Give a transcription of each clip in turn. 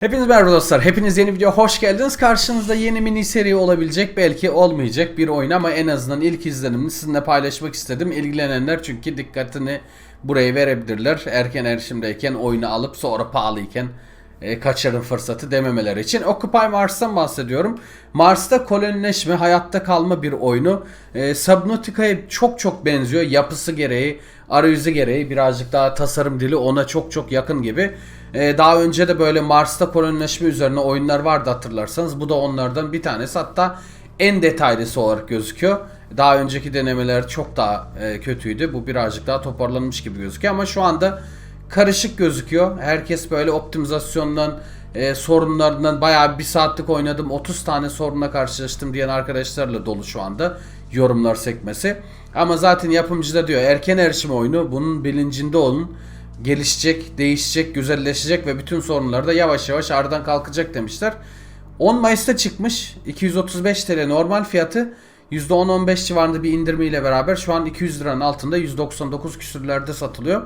Hepiniz merhaba dostlar. Hepiniz yeni video hoş geldiniz. Karşınızda yeni mini seri olabilecek belki olmayacak bir oyun ama en azından ilk izlenimini sizinle paylaşmak istedim. İlgilenenler çünkü dikkatini buraya verebilirler. Erken erişimdeyken oyunu alıp sonra pahalıyken e, kaçırın fırsatı dememeleri için. Occupy Mars'tan bahsediyorum. Mars'ta kolonileşme, hayatta kalma bir oyunu. E, Subnautica'ya çok çok benziyor. Yapısı gereği, arayüzü gereği birazcık daha tasarım dili ona çok çok yakın gibi. E, daha önce de böyle Mars'ta kolonileşme üzerine oyunlar vardı hatırlarsanız. Bu da onlardan bir tanesi. Hatta en detaylısı olarak gözüküyor. Daha önceki denemeler çok daha e, kötüydü. Bu birazcık daha toparlanmış gibi gözüküyor ama şu anda karışık gözüküyor. Herkes böyle optimizasyondan, e, sorunlarından bayağı bir saatlik oynadım. 30 tane sorunla karşılaştım diyen arkadaşlarla dolu şu anda yorumlar sekmesi. Ama zaten yapımcı da diyor erken erişim oyunu bunun bilincinde olun. Gelişecek, değişecek, güzelleşecek ve bütün sorunlar da yavaş yavaş aradan kalkacak demişler. 10 Mayıs'ta çıkmış. 235 TL normal fiyatı. %10-15 civarında bir indirimiyle beraber şu an 200 liranın altında 199 küsürlerde satılıyor.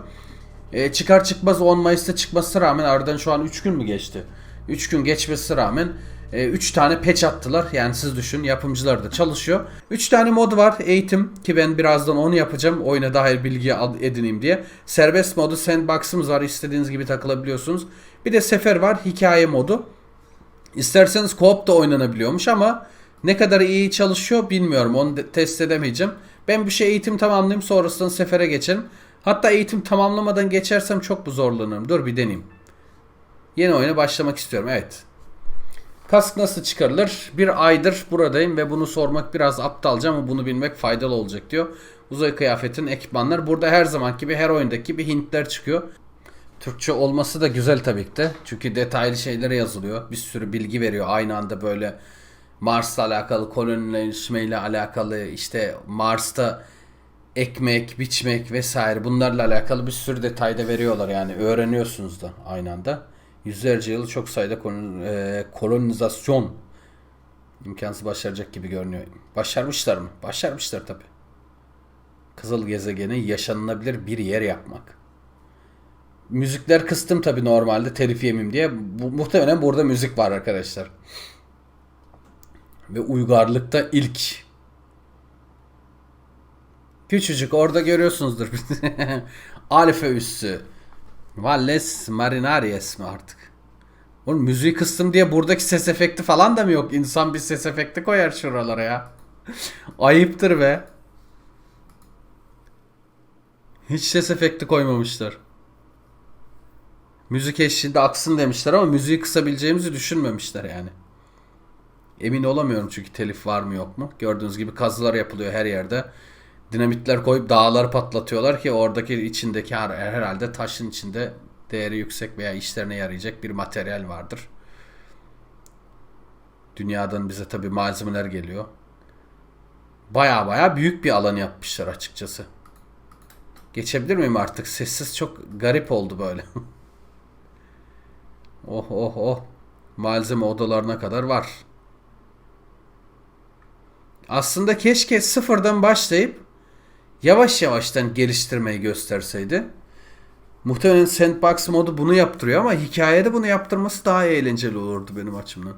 E, çıkar çıkmaz 10 Mayıs'ta çıkması rağmen aradan şu an 3 gün mü geçti? 3 gün geçmesi rağmen 3 tane patch attılar. Yani siz düşün yapımcılar da çalışıyor. 3 tane mod var. Eğitim ki ben birazdan onu yapacağım. Oyuna dair bilgi edineyim diye. Serbest modu sandbox'ımız var. İstediğiniz gibi takılabiliyorsunuz. Bir de sefer var. Hikaye modu. İsterseniz co-op da oynanabiliyormuş ama ne kadar iyi çalışıyor bilmiyorum. Onu test edemeyeceğim. Ben bir şey eğitim tamamlayayım sonrasında sefere geçelim. Hatta eğitim tamamlamadan geçersem çok bu zorlanırım. Dur bir deneyeyim. Yeni oyuna başlamak istiyorum. Evet. Kask nasıl çıkarılır? Bir aydır buradayım ve bunu sormak biraz aptalca ama bunu bilmek faydalı olacak diyor. Uzay kıyafetin ekipmanlar. Burada her zaman gibi her oyundaki gibi Hintler çıkıyor. Türkçe olması da güzel tabii ki de. Çünkü detaylı şeylere yazılıyor. Bir sürü bilgi veriyor. Aynı anda böyle Mars'la alakalı, kolonileşmeyle alakalı, işte Mars'ta ekmek, biçmek vesaire bunlarla alakalı bir sürü detayda veriyorlar yani öğreniyorsunuz da aynı anda. Yüzlerce yıl çok sayıda e, kolonizasyon imkansız başaracak gibi görünüyor. Başarmışlar mı? Başarmışlar tabi. Kızıl gezegeni yaşanılabilir bir yer yapmak. Müzikler kıstım tabi normalde telif yemeyeyim diye. Bu, muhtemelen burada müzik var arkadaşlar. Ve uygarlıkta ilk Küçücük orada görüyorsunuzdur. Alfa üssü. Valles Marinaries mi artık? Oğlum müziği kıstım diye buradaki ses efekti falan da mı yok? İnsan bir ses efekti koyar şuralara ya. Ayıptır be. Hiç ses efekti koymamışlar. Müzik eşliğinde aksın demişler ama müziği kısabileceğimizi düşünmemişler yani. Emin olamıyorum çünkü telif var mı yok mu. Gördüğünüz gibi kazılar yapılıyor her yerde. Dinamitler koyup dağları patlatıyorlar ki oradaki içindeki her- herhalde taşın içinde değeri yüksek veya işlerine yarayacak bir materyal vardır. Dünyadan bize tabi malzemeler geliyor. Baya baya büyük bir alan yapmışlar açıkçası. Geçebilir miyim artık? Sessiz çok garip oldu böyle. oh oh oh. Malzeme odalarına kadar var. Aslında keşke sıfırdan başlayıp yavaş yavaştan geliştirmeyi gösterseydi. Muhtemelen Sandbox modu bunu yaptırıyor ama hikayede bunu yaptırması daha eğlenceli olurdu benim açımdan.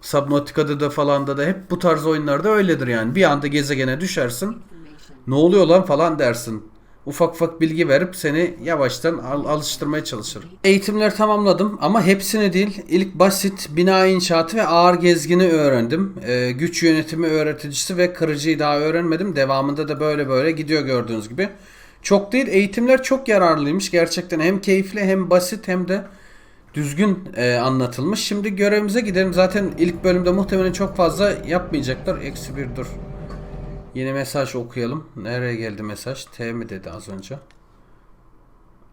Subnautica'da da falan da da hep bu tarz oyunlarda öyledir yani. Bir anda gezegene düşersin. Ne oluyor lan falan dersin. Ufak ufak bilgi verip seni yavaştan al- alıştırmaya çalışır. Eğitimleri tamamladım ama hepsini değil. İlk basit bina inşaatı ve ağır gezgini öğrendim. Ee, güç yönetimi öğreticisi ve kırıcıyı daha öğrenmedim. Devamında da böyle böyle gidiyor gördüğünüz gibi. Çok değil eğitimler çok yararlıymış. Gerçekten hem keyifli hem basit hem de düzgün e, anlatılmış. Şimdi görevimize gidelim. Zaten ilk bölümde muhtemelen çok fazla yapmayacaklar. Eksi bir dur. Yeni mesaj okuyalım. Nereye geldi mesaj? T mi dedi az önce?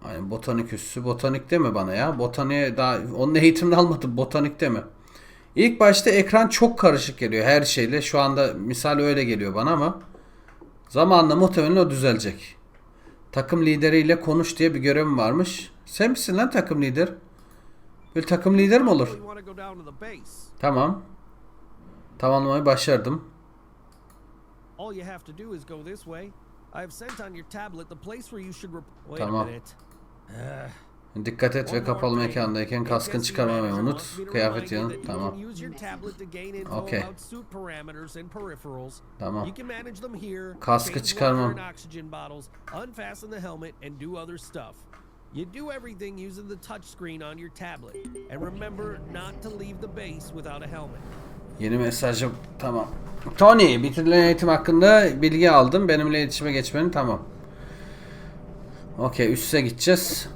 Aynen botanik üssü. Botanik deme bana ya. Botaniğe daha onun eğitimini almadım. Botanik deme. İlk başta ekran çok karışık geliyor her şeyle. Şu anda misal öyle geliyor bana ama zamanla muhtemelen o düzelecek. Takım lideriyle konuş diye bir görevim varmış. Sen misin lan takım lider? Böyle takım lider mi olur? Tamam. Tamamlamayı başardım. All you have to do is go this way. I have sent on your tablet the place where you should rep- Wait Tamam. a minute. Uh, Dikkat et ve One kapalı more thing. mekandayken It kaskın gets the çıkarmamayı manager unut. wants me to Kıyafet remind you yanı. that you Tamam. can use your tablet to gain info Okay. about suit parameters and peripherals. Tamam. You can manage them here. Kaskı change çıkarmam. water and oxygen bottles, unfasten the helmet, and do other stuff. You do everything using the touch screen on your tablet. And remember not to leave the base without a helmet. Yeni mesajı tamam. Tony bitirilen eğitim hakkında bilgi aldım. Benimle iletişime geçmeni tamam. Okey üste gideceğiz.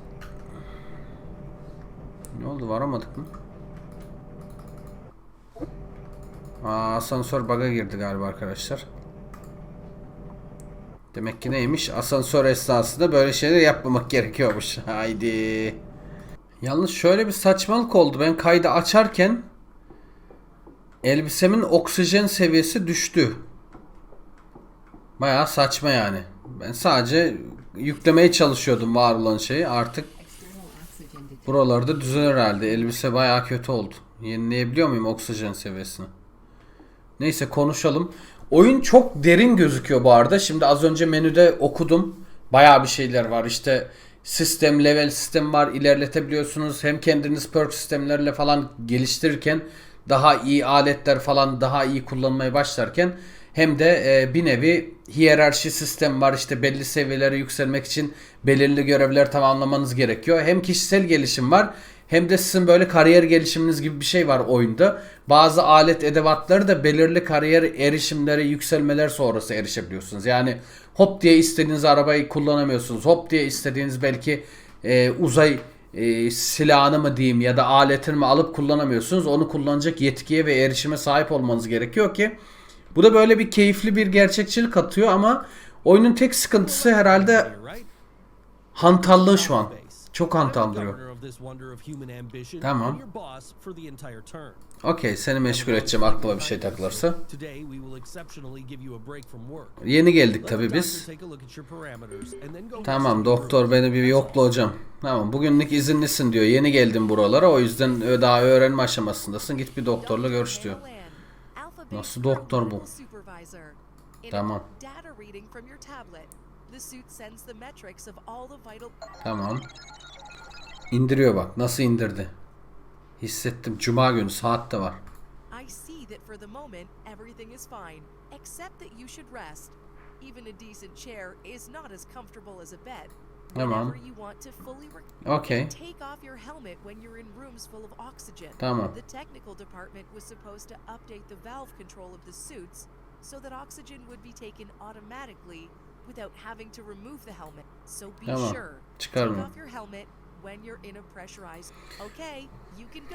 Ne oldu varamadık mı? Aa, asansör bug'a girdi galiba arkadaşlar. Demek ki neymiş? Asansör esnasında böyle şeyler yapmamak gerekiyormuş. Haydi. Yalnız şöyle bir saçmalık oldu. Ben kaydı açarken elbisemin oksijen seviyesi düştü. Bayağı saçma yani. Ben sadece yüklemeye çalışıyordum var olan şeyi. Artık buralarda düzelir herhalde. Elbise bayağı kötü oldu. Yenileyebiliyor muyum oksijen seviyesini? Neyse konuşalım. Oyun çok derin gözüküyor bu arada. Şimdi az önce menüde okudum. Bayağı bir şeyler var. İşte sistem, level sistem var. İlerletebiliyorsunuz. Hem kendiniz perk sistemlerle falan geliştirirken daha iyi aletler falan daha iyi kullanmaya başlarken hem de e, bir nevi hiyerarşi sistem var. İşte belli seviyelere yükselmek için belirli görevler tamamlamanız gerekiyor. Hem kişisel gelişim var hem de sizin böyle kariyer gelişiminiz gibi bir şey var oyunda. Bazı alet edevatları da belirli kariyer erişimlere, yükselmeler sonrası erişebiliyorsunuz. Yani hop diye istediğiniz arabayı kullanamıyorsunuz. Hop diye istediğiniz belki e, uzay e, silahını mı diyeyim ya da aletini mi alıp kullanamıyorsunuz. Onu kullanacak yetkiye ve erişime sahip olmanız gerekiyor ki bu da böyle bir keyifli bir gerçekçilik atıyor ama oyunun tek sıkıntısı herhalde hantallığı şu an. Çok hantallıyor. Tamam. Okey seni meşgul edeceğim aklıma bir şey takılırsa. Yeni geldik tabi biz. Tamam doktor beni bir yokla hocam. Tamam bugünlük izinlisin diyor. Yeni geldim buralara o yüzden ö- daha öğrenme aşamasındasın. Git bir doktorla görüş diyor. Nasıl doktor bu? Tamam. Tamam. İndiriyor bak nasıl indirdi. Hissettim. Cuma günü saat de var. I see that for the moment everything is fine, except that you should rest. Even a decent chair is not as comfortable as a bed. Tamam. Whenever you want to fully re- Okey. take off your helmet when you're in rooms full of oxygen. Tamam. The technical department was supposed to update the valve control of the suits so that oxygen would be taken automatically without having to remove the helmet. So be Tamam. sure. Çıkarma. Take off your helmet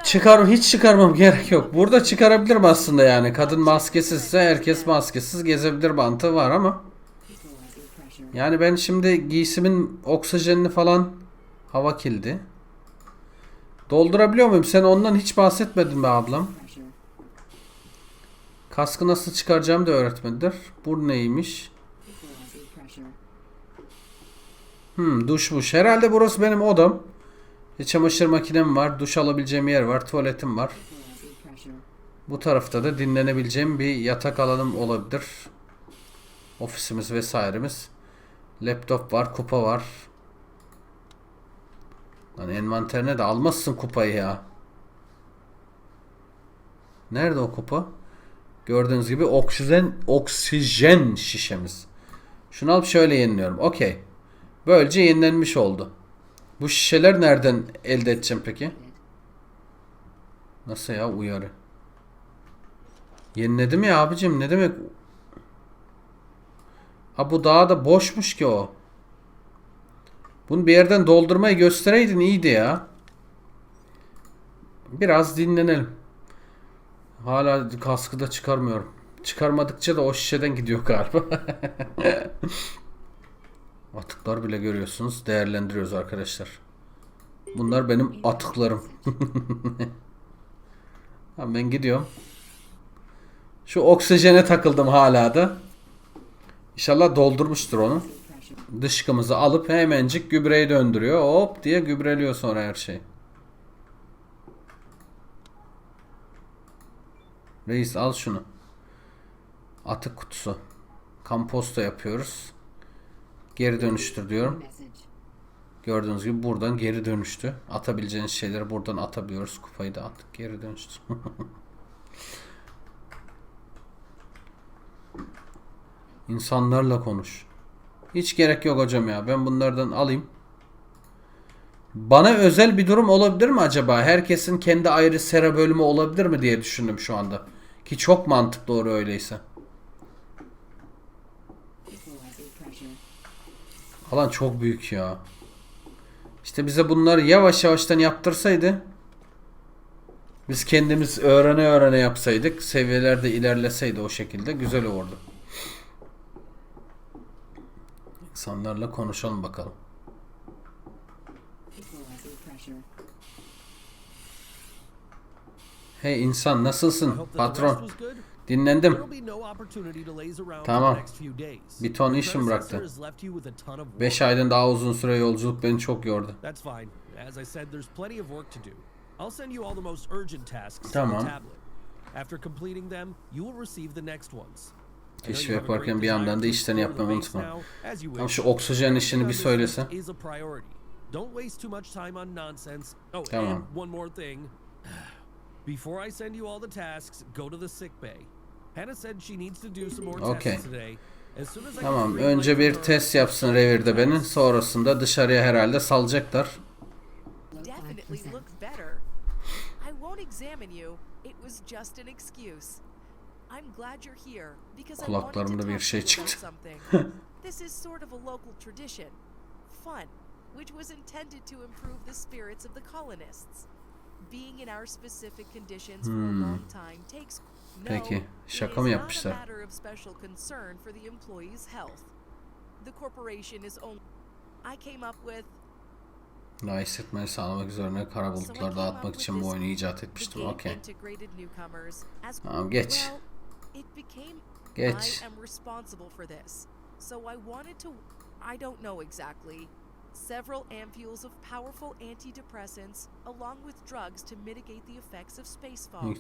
Çıkar hiç çıkarmam gerek yok. Burada çıkarabilirim aslında yani. Kadın maskesizse herkes maskesiz gezebilir mantığı var ama. Yani ben şimdi giysimin oksijenini falan hava kildi. Doldurabiliyor muyum? Sen ondan hiç bahsetmedin be ablam. Kaskı nasıl çıkaracağımı da öğretmediler. Bu neymiş? Hmm, duşmuş. Herhalde burası benim odam. Bir çamaşır makinem var. Duş alabileceğim yer var. Tuvaletim var. Bu tarafta da dinlenebileceğim bir yatak alanım olabilir. Ofisimiz vesairemiz. Laptop var. Kupa var. Lan envanterine de almazsın kupayı ya. Nerede o kupa? Gördüğünüz gibi oksijen oksijen şişemiz. Şunu alıp şöyle yeniliyorum. Okey. Böylece yenilenmiş oldu. Bu şişeler nereden elde edeceğim peki? Nasıl ya uyarı? Yeniledim ya abicim ne demek? Ha bu daha da boşmuş ki o. Bunu bir yerden doldurmayı göstereydin iyiydi ya. Biraz dinlenelim. Hala kaskı da çıkarmıyorum. Çıkarmadıkça da o şişeden gidiyor galiba. Atıklar bile görüyorsunuz. Değerlendiriyoruz arkadaşlar. Bunlar benim atıklarım. Ben gidiyorum. Şu oksijene takıldım hala da. İnşallah doldurmuştur onu. Dışkımızı alıp hemencik gübreye döndürüyor. Hop diye gübreliyor sonra her şey. Reis al şunu. Atık kutusu. Kamposta yapıyoruz. Geri dönüştür diyorum. Gördüğünüz gibi buradan geri dönüştü. Atabileceğiniz şeyleri buradan atabiliyoruz. Kupayı da attık. Geri dönüştü. İnsanlarla konuş. Hiç gerek yok hocam ya. Ben bunlardan alayım. Bana özel bir durum olabilir mi acaba? Herkesin kendi ayrı sera bölümü olabilir mi diye düşündüm şu anda. Ki çok mantıklı doğru öyleyse. Alan çok büyük ya. İşte bize bunları yavaş yavaştan yaptırsaydı biz kendimiz öğrene öğrene yapsaydık seviyelerde ilerleseydi o şekilde güzel olurdu. İnsanlarla konuşalım bakalım. Hey insan nasılsın patron? Dinlendim. Tamam. Bir ton işim bıraktı. predecessor has left you with a ton of work. 5 aydan daha uzun süre yolculuk beni çok yordu. Tamam. Keşif yaparken bir yandan da işlerini yapmayı unutma. wish. şu oksijen işini bir Because söylese. this is a priority. Don't waste too much time on nonsense. Oh, Tamam. and one more thing. Before I send you all the tasks, go to the sick bay. Hannah said she needs to do some more Okay. tests today. As soon as I get Tamam önce bir test yapsın revirde beni. Sonrasında dışarıya herhalde salacaklar. Low Definitely 5%. look better. I won't examine you. It was just an excuse. I'm glad you're here because I wanted to Kulaklarımda bir şey çıktı. something. This is sort of a local tradition. Fun, which was intended to improve the spirits of the colonists. Being in our specific conditions for a long time takes Hmm. Peki, şaka mı yapmışlar? matter of special concern for the employees' health. The corporation is only I came up with Daha hissetmeyi sağlamak üzerine kara bulutlar dağıtmak için bu oyunu icat etmiştim. Okey. Tamam, geç. Geç. I am responsible for this. So I wanted to I don't know exactly. Several ampules of powerful antidepressants along with drugs to mitigate the effects of space fog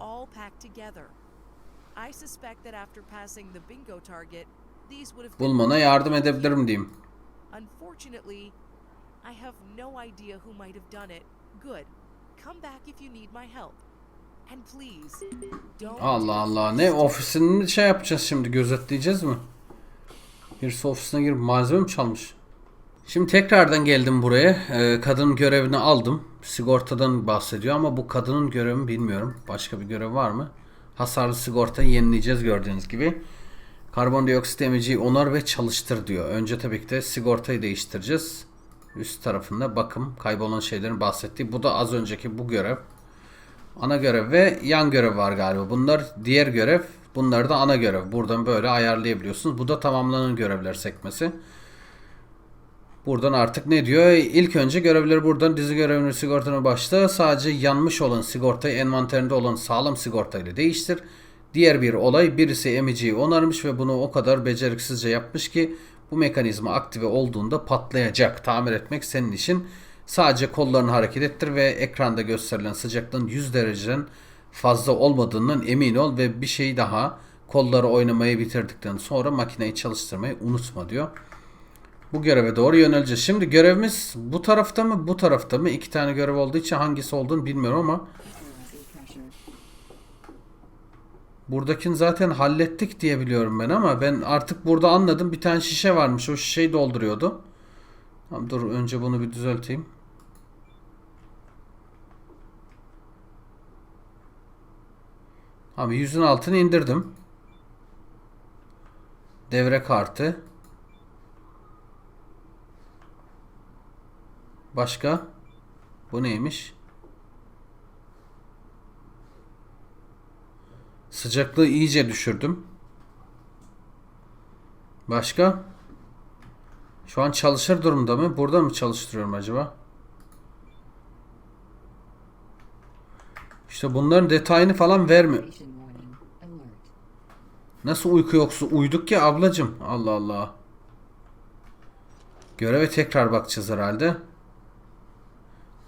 all packed together. I suspect that after passing the bingo target, these would have Bulmana yardım edebilirim diyeyim. Unfortunately, I have no idea who might have done it. Good. Come back if you need my help. And please, don't Allah Allah. Ne ofisini şey yapacağız şimdi gözetleyeceğiz mi? Birisi ofisine girip malzeme mi çalmış? Şimdi tekrardan geldim buraya. Ee, kadının görevini aldım. Sigortadan bahsediyor ama bu kadının görevi mi bilmiyorum. Başka bir görev var mı? Hasarlı sigortayı yenileyeceğiz gördüğünüz gibi. Karbondioksit emiciyi onar ve çalıştır diyor. Önce tabii ki de sigortayı değiştireceğiz. Üst tarafında bakım, kaybolan şeylerin bahsettiği. Bu da az önceki bu görev. Ana görev ve yan görev var galiba. Bunlar diğer görev. Bunlar da ana görev. Buradan böyle ayarlayabiliyorsunuz. Bu da tamamlanan görevler sekmesi. Buradan artık ne diyor? İlk önce görevleri buradan dizi görevini sigortana başla. Sadece yanmış olan sigortayı envanterinde olan sağlam sigortayla değiştir. Diğer bir olay birisi emiciyi onarmış ve bunu o kadar beceriksizce yapmış ki bu mekanizma aktive olduğunda patlayacak. Tamir etmek senin işin. Sadece kollarını hareket ettir ve ekranda gösterilen sıcaklığın 100 dereceden fazla olmadığından emin ol ve bir şey daha kolları oynamayı bitirdikten sonra makineyi çalıştırmayı unutma diyor. Bu göreve doğru yöneleceğiz. Şimdi görevimiz bu tarafta mı bu tarafta mı? İki tane görev olduğu için hangisi olduğunu bilmiyorum ama buradakini zaten hallettik diye biliyorum ben ama ben artık burada anladım. Bir tane şişe varmış. O şişeyi dolduruyordu. Tamam, dur önce bunu bir düzelteyim. Abi yüzün altını indirdim. Devre kartı. Başka? Bu neymiş? Sıcaklığı iyice düşürdüm. Başka? Şu an çalışır durumda mı? Burada mı çalıştırıyorum acaba? İşte bunların detayını falan vermiyor. Nasıl uyku yoksa uyduk ya ablacım. Allah Allah. Göreve tekrar bakacağız herhalde.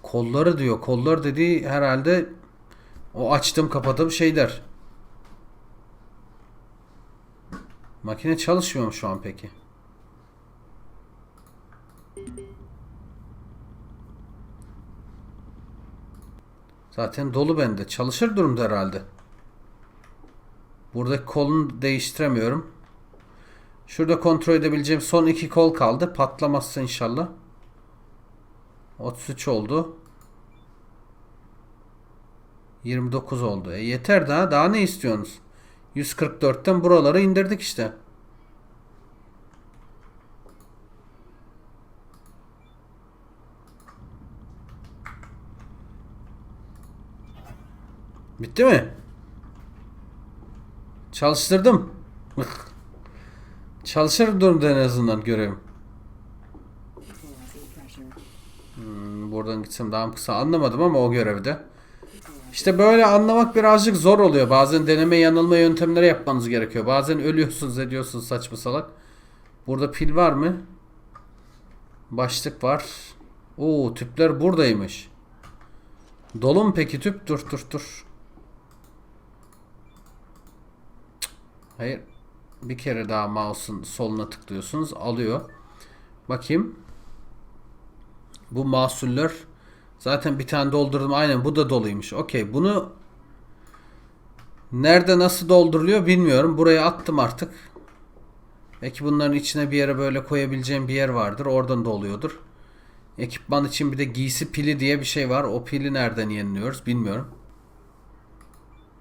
Kolları diyor. Kollar dediği herhalde o açtım kapadım şeyler. Makine çalışmıyor mu şu an peki? Zaten dolu bende. Çalışır durumda herhalde. Buradaki kolunu değiştiremiyorum. Şurada kontrol edebileceğim son iki kol kaldı. Patlamazsa inşallah. 33 oldu. 29 oldu. E yeter daha. Daha ne istiyorsunuz? 144'ten buraları indirdik işte. Bitti mi? Çalıştırdım. Çalışır durumda en azından görevim. Buradan gitsem daha mı kısa anlamadım ama o görevde. İşte böyle anlamak birazcık zor oluyor. Bazen deneme yanılma yöntemleri yapmanız gerekiyor. Bazen ölüyorsunuz ediyorsunuz saçma salak. Burada pil var mı? Başlık var. Oo tüpler buradaymış. Dolu peki tüp? Dur dur dur. Hayır. Bir kere daha mouse'un soluna tıklıyorsunuz. Alıyor. Bakayım. Bu mahsuller zaten bir tane doldurdum. Aynen bu da doluymuş. Okey bunu nerede nasıl dolduruluyor bilmiyorum. Buraya attım artık. Belki bunların içine bir yere böyle koyabileceğim bir yer vardır. Oradan doluyordur. Ekipman için bir de giysi pili diye bir şey var. O pili nereden yeniliyoruz bilmiyorum.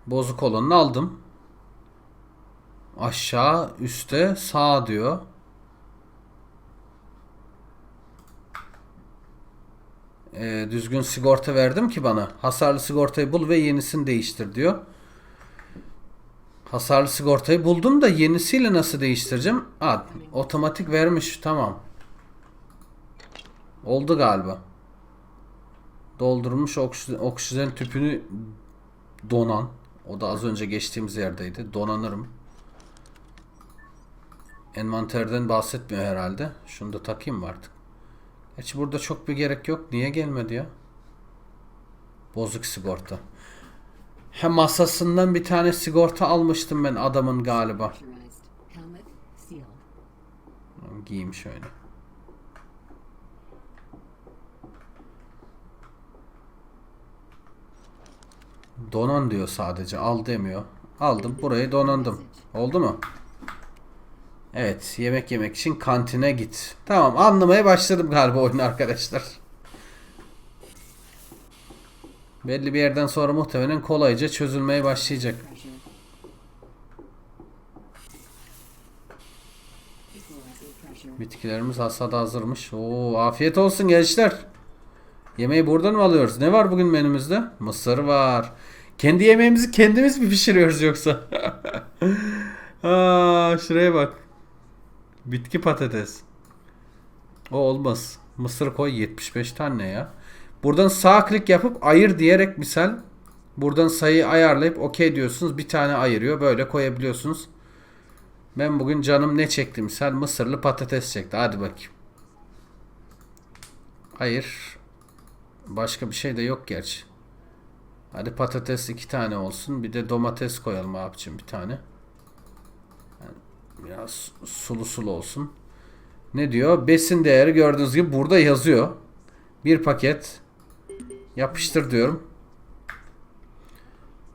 Bozuk olanını aldım. Aşağı, üste, sağ diyor. Ee, düzgün sigorta verdim ki bana. Hasarlı sigortayı bul ve yenisini değiştir diyor. Hasarlı sigortayı buldum da yenisiyle nasıl değiştireceğim? Aa, otomatik vermiş. Tamam. Oldu galiba. Doldurulmuş oksijen, oksijen tüpünü donan. O da az önce geçtiğimiz yerdeydi. Donanırım. Envanterden bahsetmiyor herhalde. Şunu da takayım mı artık? Gerçi burada çok bir gerek yok. Niye gelmedi ya? Bozuk sigorta. Hem masasından bir tane sigorta almıştım ben adamın galiba. Giyeyim şöyle. Donan diyor sadece. Al demiyor. Aldım. Burayı donandım. Oldu mu? Evet. Yemek yemek için kantine git. Tamam. Anlamaya başladım galiba oyunu arkadaşlar. Belli bir yerden sonra muhtemelen kolayca çözülmeye başlayacak. Bitkilerimiz hasada hazırmış. Oo, afiyet olsun gençler. Yemeği buradan mı alıyoruz? Ne var bugün menümüzde? Mısır var. Kendi yemeğimizi kendimiz mi pişiriyoruz yoksa? Aa, şuraya bak. Bitki patates. O olmaz. Mısır koy 75 tane ya. Buradan sağ klik yapıp ayır diyerek misal buradan sayıyı ayarlayıp okey diyorsunuz. Bir tane ayırıyor. Böyle koyabiliyorsunuz. Ben bugün canım ne çekti misal mısırlı patates çekti. Hadi bakayım. Hayır. Başka bir şey de yok gerçi. Hadi patates iki tane olsun. Bir de domates koyalım abicim bir tane. Biraz sulu sulu olsun. Ne diyor? Besin değeri gördüğünüz gibi burada yazıyor. Bir paket yapıştır diyorum.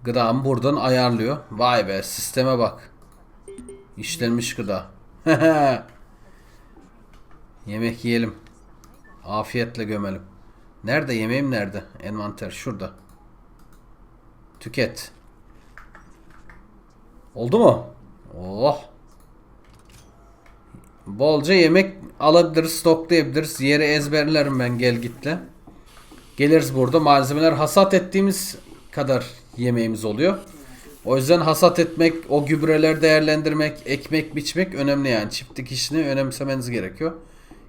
Gıdamı buradan ayarlıyor. Vay be sisteme bak. İşlenmiş gıda. Yemek yiyelim. Afiyetle gömelim. Nerede yemeğim nerede? Envanter şurada. Tüket. Oldu mu? Oh. Bolca yemek alabiliriz, stoklayabiliriz. Yeri ezberlerim ben gel gitle. Geliriz burada malzemeler hasat ettiğimiz kadar yemeğimiz oluyor. O yüzden hasat etmek, o gübreler değerlendirmek, ekmek biçmek önemli yani. Çiftlik işini önemsemeniz gerekiyor.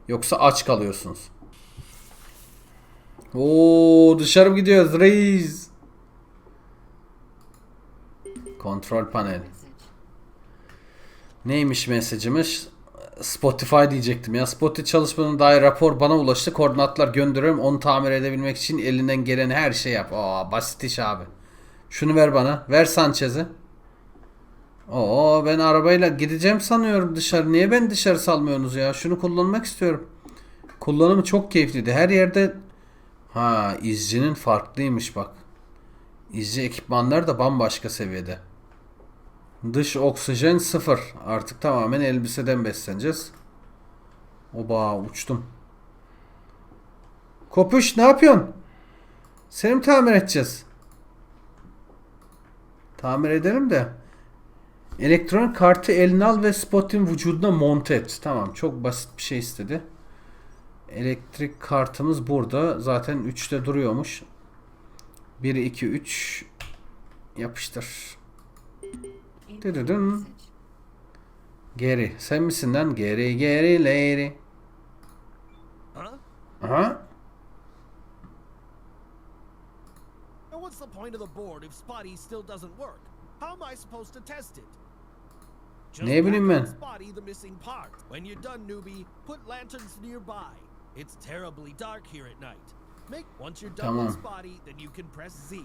Yoksa aç kalıyorsunuz. Oo dışarı gidiyoruz reis? Kontrol panel. Neymiş mesajımız? Spotify diyecektim ya. Spotify çalışmanın dair rapor bana ulaştı. Koordinatlar gönderiyorum. Onu tamir edebilmek için elinden gelen her şey yap. Aa basit iş abi. Şunu ver bana. Ver Sanchez'i. Oo ben arabayla gideceğim sanıyorum dışarı. Niye ben dışarı salmıyorsunuz ya? Şunu kullanmak istiyorum. Kullanımı çok keyifliydi. Her yerde ha izcinin farklıymış bak. İzci ekipmanlar da bambaşka seviyede. Dış oksijen sıfır. Artık tamamen elbiseden besleneceğiz. Oba uçtum. Kopuş ne yapıyorsun? Seni mi tamir edeceğiz? Tamir edelim de. Elektronik kartı eline al ve Spot'in vücuduna monte et. Tamam çok basit bir şey istedi. Elektrik kartımız burada. Zaten 3'te duruyormuş. 1, 2, 3 yapıştır. Message. Geri. Sen misin lan? Geri geri lady. Huh? Aha. What's the point of the board if Spotty still doesn't work? How am I supposed to test it? Just Ne bileyim ben. Spotty the missing part. When you're done, newbie, put lanterns nearby. It's terribly dark here at night. Make once you're done with Spotty, then you can press Z.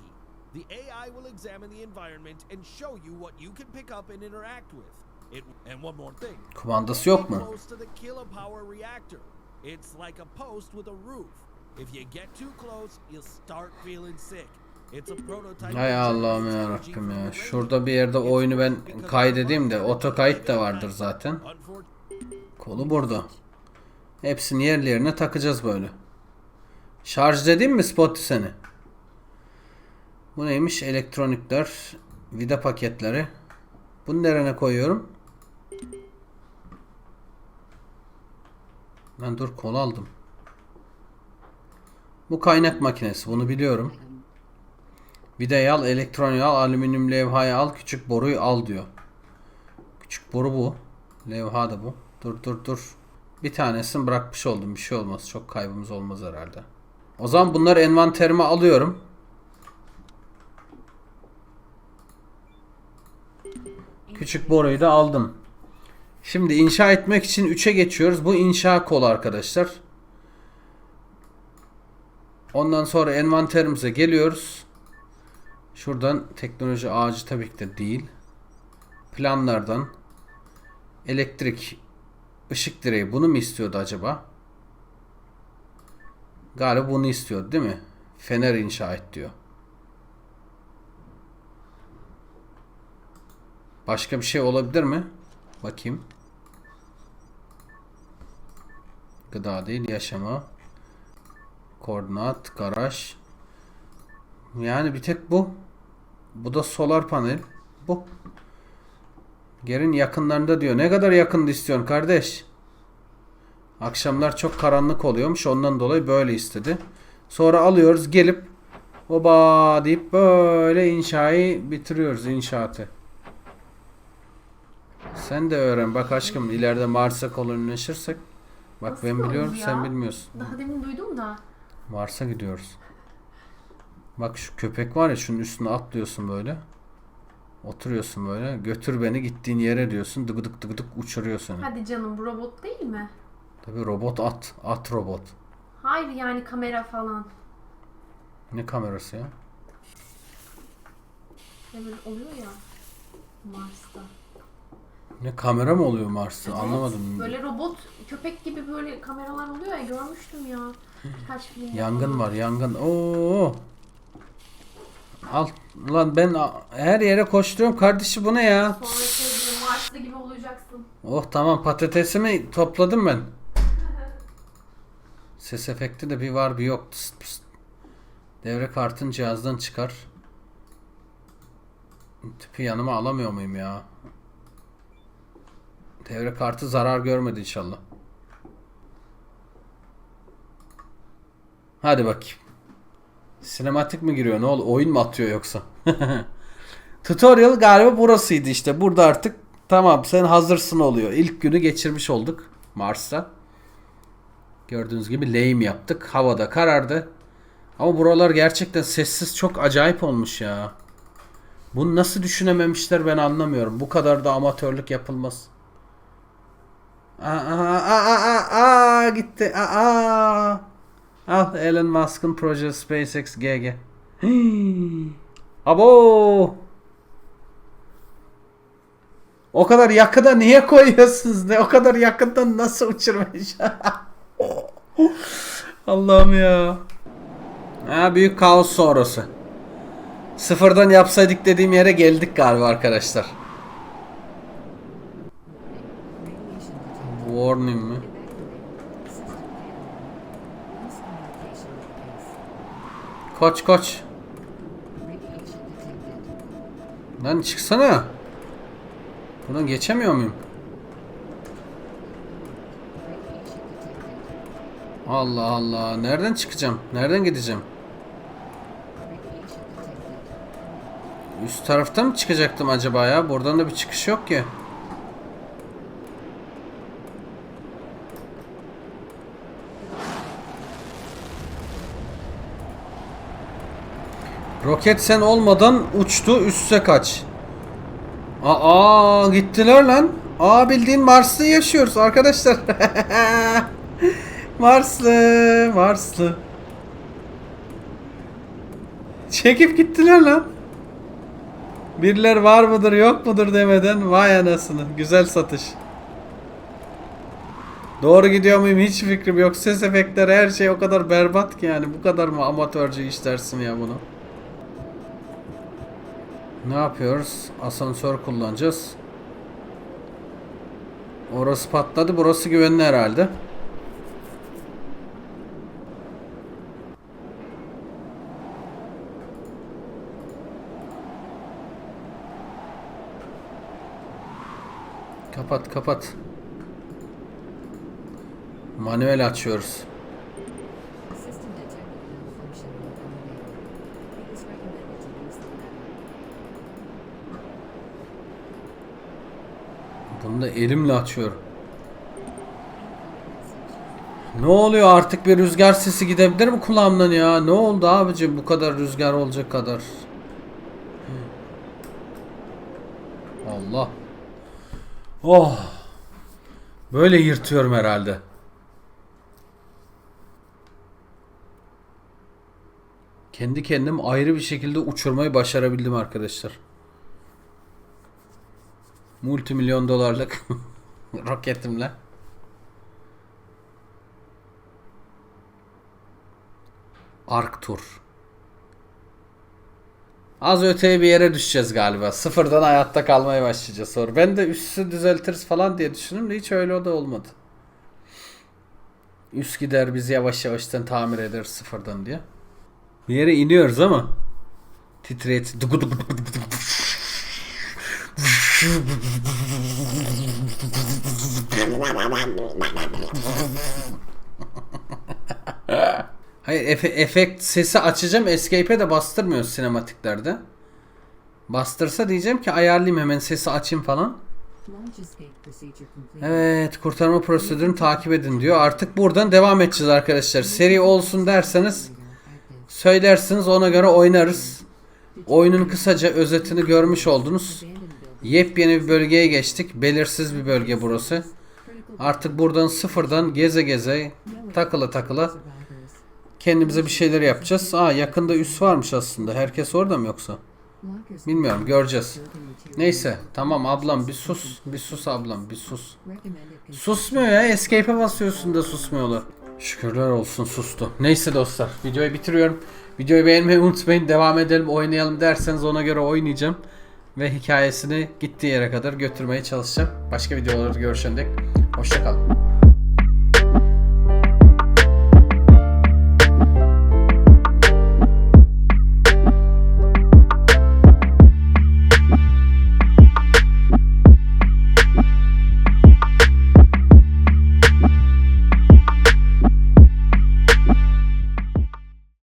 The AI will examine the environment and show you what you can pick up and interact with. It and one more thing. Kumandası yok mu? Close to the kilopower reactor. It's like a post with a roof. If you get too close, you'll start feeling sick. It's a prototype. Hay Allah'ım ya Rabbim ya. Şurada bir yerde oyunu ben kaydedeyim de of the otokayıt da vardır zaten. Kolu burada. Hepsini yerlerine takacağız böyle. Şarj edeyim mi Spotty seni? Bu neymiş? Elektronikler, vida paketleri. Bunu nereye koyuyorum? Ben dur kol aldım. Bu kaynak makinesi. Bunu biliyorum. Vidayı al, elektroniği al, alüminyum levhayı al, küçük boruyu al diyor. Küçük boru bu. Levha da bu. Dur dur dur. Bir tanesini bırakmış oldum. Bir şey olmaz. Çok kaybımız olmaz herhalde. O zaman bunları envanterime alıyorum. Küçük boruyu da aldım. Şimdi inşa etmek için 3'e geçiyoruz. Bu inşa kolu arkadaşlar. Ondan sonra envanterimize geliyoruz. Şuradan teknoloji ağacı tabii ki de değil. Planlardan elektrik ışık direği bunu mu istiyordu acaba? Galiba bunu istiyordu değil mi? Fener inşa et diyor. Başka bir şey olabilir mi? Bakayım. Gıda değil, yaşama. Koordinat, garaj. Yani bir tek bu. Bu da solar panel. Bu. Yerin yakınlarında diyor. Ne kadar yakında istiyorsun kardeş? Akşamlar çok karanlık oluyormuş. Ondan dolayı böyle istedi. Sonra alıyoruz gelip oba deyip böyle inşayı bitiriyoruz inşaatı. Sen de öğren. Bak aşkım ileride Mars'a kolonileşirsek. Bak Nasıl ben biliyorum ya? sen bilmiyorsun. Daha demin duydum da. Mars'a gidiyoruz. Bak şu köpek var ya şunun üstüne atlıyorsun böyle. Oturuyorsun böyle. Götür beni gittiğin yere diyorsun. Dıgıdık dıgıdık uçuruyor seni. Hadi canım bu robot değil mi? Tabii robot at. At robot. Hayır yani kamera falan. Ne kamerası ya? Ne böyle oluyor ya. Mars'ta. Ne kamera mı oluyor Mars'ta? Evet, Anlamadım. Böyle robot köpek gibi böyle kameralar oluyor ya görmüştüm ya. Kaç filmde Yangın var yangın. Oo. Al. Lan ben her yere koşturuyorum. Kardeşi bu ne ya? Sonra şey Mars'ta gibi olacaksın. Oh tamam patatesimi topladım ben. Ses efekti de bir var bir yok. Tıst pıst. Devre kartın cihazdan çıkar. Tipi yanıma alamıyor muyum ya? Devre kartı zarar görmedi inşallah. Hadi bakayım. Sinematik mi giriyor? Ne oldu? Oyun mu atıyor yoksa? Tutorial galiba burasıydı işte. Burada artık tamam sen hazırsın oluyor. İlk günü geçirmiş olduk Mars'ta. Gördüğünüz gibi lame yaptık. Havada karardı. Ama buralar gerçekten sessiz çok acayip olmuş ya. Bunu nasıl düşünememişler ben anlamıyorum. Bu kadar da amatörlük yapılmaz. Aa, aa, aa, aa, gitti. Aa, aa. Al Elon Musk'ın projesi SpaceX GG. Abo. O kadar yakına niye koyuyorsunuz? Ne o kadar yakından nasıl uçurmuş? Allah'ım ya. Ha büyük kaos sonrası. Sıfırdan yapsaydık dediğim yere geldik galiba arkadaşlar. Koç koç. Radiation detected. Lan çıksana. Buradan geçemiyor muyum? Allah Allah. Nereden çıkacağım? Nereden gideceğim? Üst taraftan mı çıkacaktım acaba ya? Buradan da bir çıkış yok ki. Roket sen olmadan uçtu üste kaç. Aa gittiler lan. Aa bildiğin Mars'ta yaşıyoruz arkadaşlar. Marslı, Marslı. Çekip gittiler lan. Birileri var mıdır yok mudur demeden vay anasını. Güzel satış. Doğru gidiyor muyum hiç fikrim yok. Ses efektleri her şey o kadar berbat ki yani. Bu kadar mı amatörce iş dersin ya bunu? Ne yapıyoruz? Asansör kullanacağız. Orası patladı. Burası güvenli herhalde. Kapat kapat. Manuel açıyoruz. System detected malfunction with elevator. It is recommended to use the ladder. Bunu da elimle açıyorum. Ne oluyor artık bir rüzgar sesi gidebilir mi kulağımdan ya? Ne oldu abicim bu kadar rüzgar olacak kadar? Allah. Oh. Böyle yırtıyorum herhalde. Kendi kendim ayrı bir şekilde uçurmayı başarabildim arkadaşlar. Multimilyon dolarlık roketimle. Ark Tur. Az öteye bir yere düşeceğiz galiba. Sıfırdan hayatta kalmaya başlayacağız sonra. Ben de üssü düzeltiriz falan diye düşündüm de hiç öyle o da olmadı. Üst gider biz yavaş yavaştan tamir ederiz sıfırdan diye. Bir yere iniyoruz ama titreyet. Hayır efe- efekt sesi açacağım. Escape'e de bastırmıyor sinematiklerde. Bastırsa diyeceğim ki ayarlayayım hemen sesi açayım falan. Evet kurtarma prosedürünü takip edin diyor. Artık buradan devam edeceğiz arkadaşlar. Seri olsun derseniz söylersiniz ona göre oynarız. Oyunun kısaca özetini görmüş oldunuz. Yepyeni bir bölgeye geçtik. Belirsiz bir bölge burası. Artık buradan sıfırdan geze geze takıla takıla kendimize bir şeyler yapacağız. Aa yakında üs varmış aslında. Herkes orada mı yoksa? Bilmiyorum göreceğiz. Neyse tamam ablam bir sus. Bir sus ablam bir sus. Susmuyor ya. Escape'e basıyorsun da susmuyorlar. Şükürler olsun sustu. Neyse dostlar videoyu bitiriyorum. Videoyu beğenmeyi unutmayın. Devam edelim oynayalım derseniz ona göre oynayacağım. Ve hikayesini gittiği yere kadar götürmeye çalışacağım. Başka videolarda görüşene dek. Hoşçakalın.